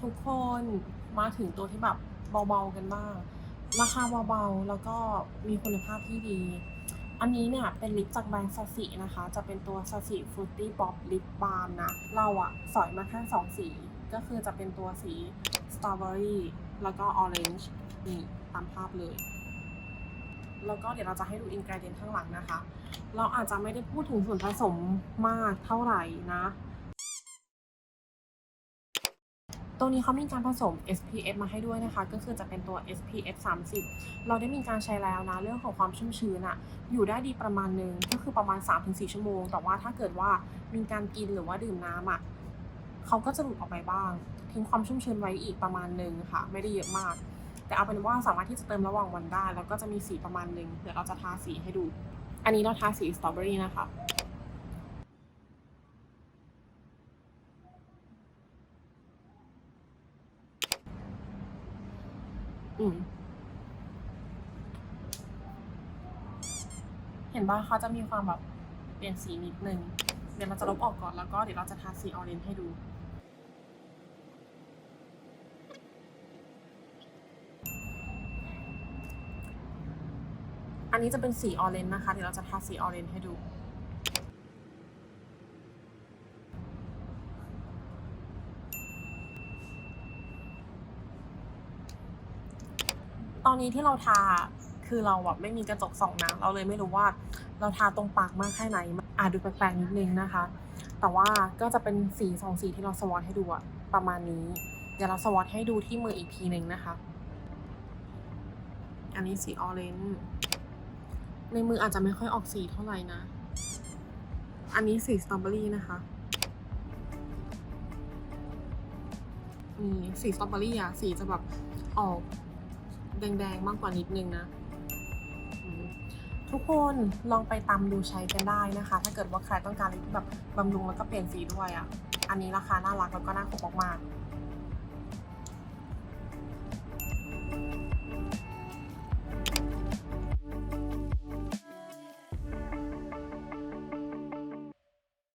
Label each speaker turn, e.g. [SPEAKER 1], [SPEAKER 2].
[SPEAKER 1] ทุกคนมาถึงตัวที่แบบเบาๆกันบ้างราคาเบาๆ แล้วก็มีคุณภาพที่ดี อันนี้เนี่ยเป็นลิปจากแบรนด์ซาสินะคะ จะเป็นตัวซาสิฟรุตตี้ป๊อปลิปบาล์มนะ เราอะสอยมาแค่สองสี ก็คือจะเป็นตัวสีสตรอเบอรี่แล้วก็ออเรนจ์นี่ตามภาพเลย แล้วก็เดี๋ยวเราจะให้ดูอินกรเดียนข้างหลังนะคะ เราอาจจะไม่ได้พูดถึงส่วนผสมมากเท่าไหร่นะตัวนี้เขามีการผสม SPF มาให้ด้วยนะคะ ก็คือจะเป็นตัว SPF 30 เราได้มีการใช้แล้วนะ เรื่องของความชุ่มชื้นอะอยู่ได้ดีประมาณนึง ก็คือประมาณ 3-4 ชั่วโมง แต่ว่าถ้าเกิดว่ามีการกินหรือว่าดื่มน้ำอะเขาก็จะหลุดออกไปบ้าง ทิ้งความชุ่มชื้นไว้อีกประมาณนึงค่ะ ไม่ได้เยอะมาก แต่เอาเป็นว่าสามารถที่จะเติมระหว่างวันได้ แล้วก็จะมีสีประมาณหนึ่งเดี๋ยวเราจะทาสีให้ดู อันนี้เราทาสีสตรอเบอรี่นะคะเห็นป่ะเขาจะมีความแบบเปลี่ยนสีนิดนึง เดี๋ยวเราจะลบออกก่อนแล้วก็เดี๋ยวเราจะทาสีออเรนจ์ให้ดู อันนี้จะเป็นสีออเรนจ์นะคะเดี๋ยวเราจะทาสีออเรนจ์ให้ดู ตอนนี้ที่เราทาคือเราแบบไม่มีกระจกส่องนะเราเลยไม่รู้ว่าเราทาตรงปากมากแค่ไหนอาจดูแปลกๆนิดนึงนะคะ แต่ว่าก็จะเป็นสีสองสีที่เราสวอตให้ดูอะประมาณนี้ เดี๋ยวเราสวอตให้ดูที่มืออีกทีหนึ่งนะคะ อันนี้สีออเรนจ์ ในมืออาจจะไม่ค่อยออกสีเท่าไหร่นะ อันนี้สีสตรอเบอรี่นะคะนี่สีสตรอเบอรี่อะสีจะแบบออกแดงๆ มากกว่านิดนึงนะ ทุกคนลองไปตามดูใช้กันได้นะคะ ถ้าเกิดว่าใครต้องการที่แบบบำรุงแล้วก็เปลี่ยนสีด้วยอะ่ะอันนี้ราคาน่ารักแล้วก็น่าคบมากๆ